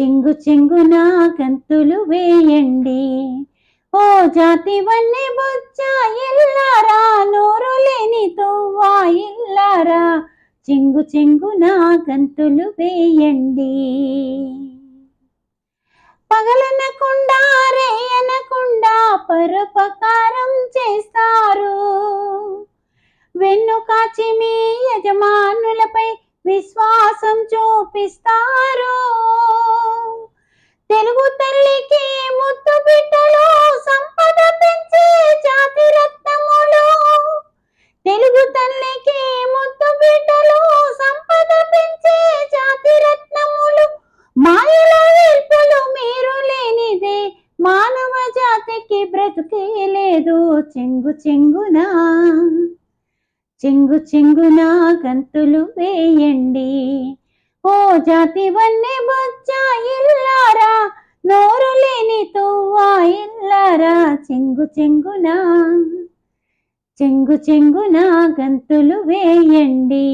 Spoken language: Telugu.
చెంగు చెంగున గంతులు వేయండి. ఓ జాతి వన్నె బొచ్చ ఇల్లారా నోరు లేని తోవా ఇల్లారా. చెంగు చెంగున గంతులు వేయండి. పగలనకుండా రేయనకుండా పరోపకారం చేస్తారు. వెన్ను కాచి మీ యజమానులపై విశ్వాసం చూపిస్తారు. తెలుగు తల్లికి ముద్దు బిడ్డలు సంపద పెంచే జాతి రత్నములు. తెలుగు తల్లికి ముద్దు బిడ్డలు సంపద పెంచే జాతి రత్నములు. మాయల వేల్పులు మీరు లేనిదే మానవ జాతికి బ్రతుకే లేదు. చెంగు చెంగునా చెంగు చెంగున గంతులు వేయండి. ఓ జాతి వన్నె బొచ్చ ఇల్లారా చెంగు చెంగునా? చెంగు చెంగునా గంతులు వేయండి.